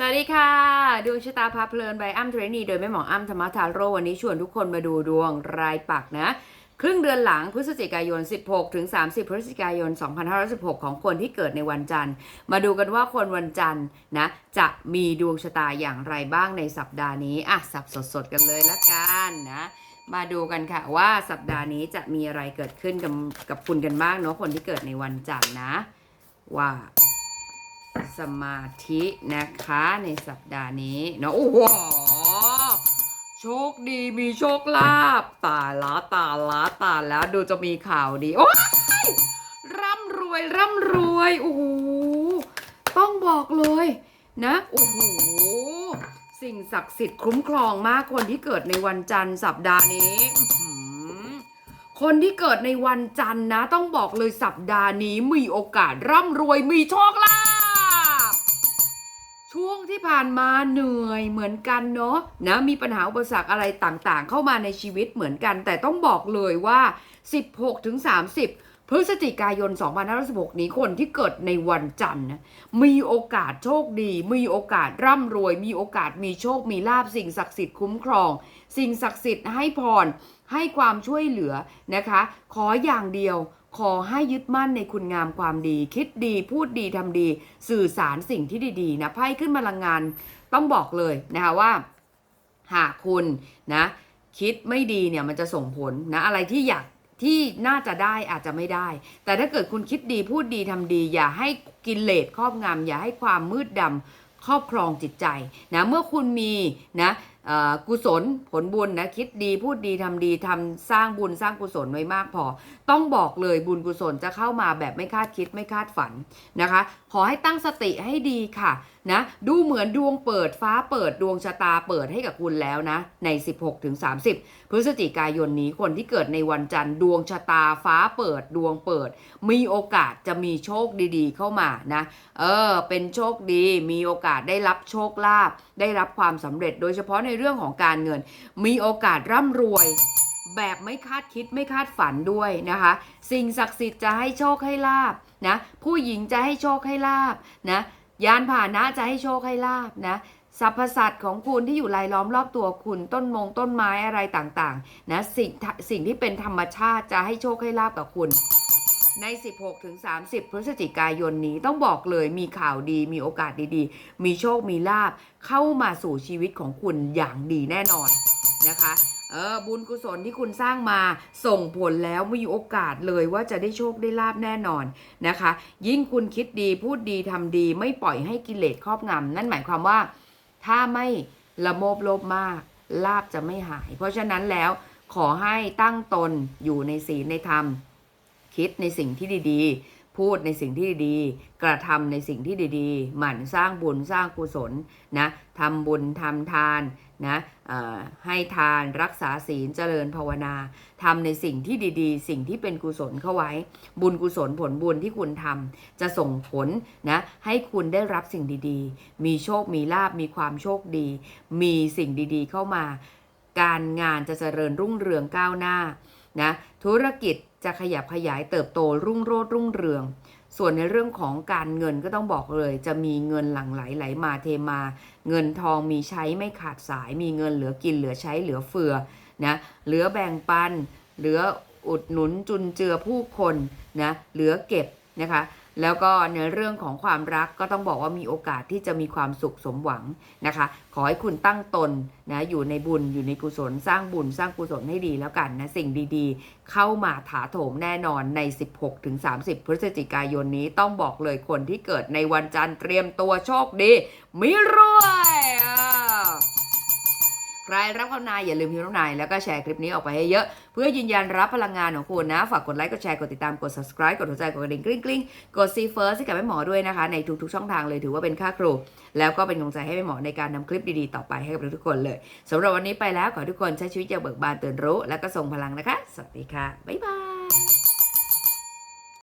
สวัสดีค่ะดวงชะตาพาเพลินใบอ้ำเทรนีโดยแม่หมออ้ำธรรมทาโรวันนี้ชวนทุกคนมาดูดวงรายปักนะ ครึ่งเดือนหลังพฤศจิกายน 16 ถึง 30 พฤศจิกายน 2516 ของคนที่เกิดในวันจันทร์ มาดูกันว่าคนวันจันทร์นะ จะมีดวงชะตาอย่างไรบ้างในสัปดาห์นี้ อะ สับสดๆกันเลยละกันนะ มาดูกันค่ะว่าสัปดาห์นี้จะมีอะไรเกิดขึ้นกับกับคุณกันบ้างเนาะคนที่เกิดในวันจันทร์นะ ว่า สมาธินะคะในสัปดาห์นี้เนาะโอ้โหโชคดีมีโชคลาภตาละตาละตาแล้วดูจะมีข่าวดีโอ้ยร่ำรวยร่ำรวยโอ้โหต้องบอกเลยนะโอ้โหสิ่งศักดิ์สิทธิ์คุ้มครองมากคนที่เกิดในวันจันทร์สัปดาห์นี้คนที่เกิดในวันจันทร์นะ ต้องบอกเลยสัปดาห์นี้มีโอกาสร่ำรวยมีโชคลาภ ช่วงที่ผ่านมาเหนื่อยเหมือนกันเนาะนะมีปัญหาอุปสรรคอะไรต่างๆ เข้ามาในชีวิตเหมือนกัน แต่ต้องบอกเลยว่า 16ถึง30 พฤศจิกายน 2516นี้คนที่เกิดในวันจันทร์นะมีโอกาสโชคดี มีโอกาสร่ำรวย มีโอกาสมีโชคมีลาบสิ่งศักดิ์สิทธิ์คุ้มครอง สิ่งศักดิ์สิทธิ์ให้พรให้ความช่วยเหลือนะคะ ขออย่างเดียว ขอให้ยึดมั่นในคุณงามความดี คิดดีพูดดีทำดี สื่อสารสิ่งที่ดีๆนะไพ่ขึ้นพลังงานต้องบอกเลยนะคะว่า หากคุณนะคิดไม่ดีเนี่ยมันจะส่งผลนะอะไรที่อยากที่น่าจะได้อาจจะไม่ได้ แต่ถ้าเกิดคุณคิดดีพูดดีทำดี อย่าให้กินเลสครอบงำอย่าให้ความมืดดำครอบครองจิตใจนะเมื่อคุณมีนะ กุศลผลบุญนะคิดดีพูดดีทำดีทำสร้างบุญสร้างกุศลไว้มากพอ ต้องบอกเลยบุญกุศลจะเข้ามาแบบไม่คาดคิดไม่คาดฝันนะคะ ขอให้ตั้งสติให้ดีค่ะนะดูเหมือนดวงเปิดฟ้าเปิดดวงชะตาเปิดให้กับคุณแล้วนะ ใน 16ถึง30 พฤศจิกายนนี้คนที่เกิดในวันจันทร์ดวงชะตาฟ้าเปิดดวงเปิด มีโอกาสจะมีโชคดีๆ เข้ามานะเออเป็นโชคดีมีโอกาสได้รับโชคลาภได้รับความสำเร็จโดยเฉพาะในเรื่องของการเงิน มีโอกาสร่ำรวย แบบไม่คาดคิดไม่คาดฝันด้วยนะคะ สิ่งศักดิ์สิทธิ์จะให้โชคให้ลาบนะผู้หญิงจะให้โชคให้ลาบนะยานพานะจะให้โชคให้ลาบนะสรรพสัตว์ของคุณที่อยู่รายล้อมรอบตัวคุณต้นมงต้นไม้อะไรต่างๆนะสิ่งสิ่งที่เป็นธรรมชาติจะให้โชคให้ลาบกับคุณ ใน 16ถึง30 พฤศจิกายนนี้ต้องบอกเลยมีข่าวดีมีโอกาสดีๆ มีโชคมีลาบเข้ามาสู่ชีวิตของคุณอย่างดีแน่นอนนะคะเออบุญกุศลที่คุณสร้างมาส่งผลแล้วมีโอกาสเลยว่าจะได้โชคได้ลาบแน่นอนนะคะ ยิ่งคุณคิดดีพูดดีทำดีไม่ปล่อยให้กิเลสครอบงำนั่นหมายความว่า ถ้าไม่ละโมบโลภมากลาบจะไม่หาย เพราะฉะนั้นแล้วขอให้ตั้งตนอยู่ในศีลในธรรม คิดในสิ่งที่ดีๆ พูดในสิ่งที่ดีๆ กระทำในสิ่งที่ดีๆ หมั่นสร้างบุญสร้างกุศลนะทำบุญทำทานนะให้ทานรักษาศีลเจริญภาวนาทำในสิ่งที่ดีๆ สิ่งที่เป็นกุศลเข้าไว้ บุญกุศลผลบุญที่คุณทำจะส่งผลนะให้คุณได้รับสิ่งดีๆ มีโชคมีลาบมีความโชคดี มีสิ่งดีๆ เข้ามา การงานจะเจริญรุ่งเรืองก้าวหน้านะธุรกิจ จะขยับขยายเติบโตรุ่งโรจน์รุ่งเรือง ส่วนในเรื่องของการเงินก็ต้องบอกเลย จะมีเงินหลั่งไหลไหลมาเทมา เงินทองมีใช้ไม่ขาดสาย มีเงินเหลือกินเหลือใช้เหลือเฟือนะเหลือแบ่งปัน เหลืออุดหนุนจุนเจือผู้คนนะเหลือเก็บนะคะ แล้วก็ในเรื่องของความรักก็ต้องบอกว่ามีโอกาสที่จะมีความสุขสมหวังนะคะ ขอให้คุณตั้งตนนะอยู่ในบุญอยู่ในกุศล สร้างบุญสร้างกุศลให้ดีแล้วกันนะสิ่งดีๆ เข้ามาถาโถมแน่นอนใน 16-30 พฤศจิกายนนี้ต้องบอกเลยคนที่เกิดในวันจันทร์เตรียมตัวโชคดี มีรวย ใครรับคำนายอย่าลืมพิมพ์คำนายแล้วก็แชร์คลิปนี้ออกไปให้เยอะ เพื่อยืนยันรับพลังงานของคุณนะ ฝากกดไลค์ กดแชร์ กดติดตาม กด subscribe กดหัวใจ กดกระดิ่งกริ๊งกริ๊งกด see first ให้กับแม่หมอด้วยนะคะ ในทุกๆช่องทางเลยถือว่าเป็นค่าครู แล้วก็เป็นกำลังใจให้แม่หมอในการนำคลิปดีๆต่อไปให้กับทุกๆคนเลยสำหรับวันนี้ไปแล้วขอทุกคนใช้ชีวิตอย่างเบิกบานตื่นรู้ และก็ทรงพลังนะคะ สวัสดีค่ะบ๊ายบาย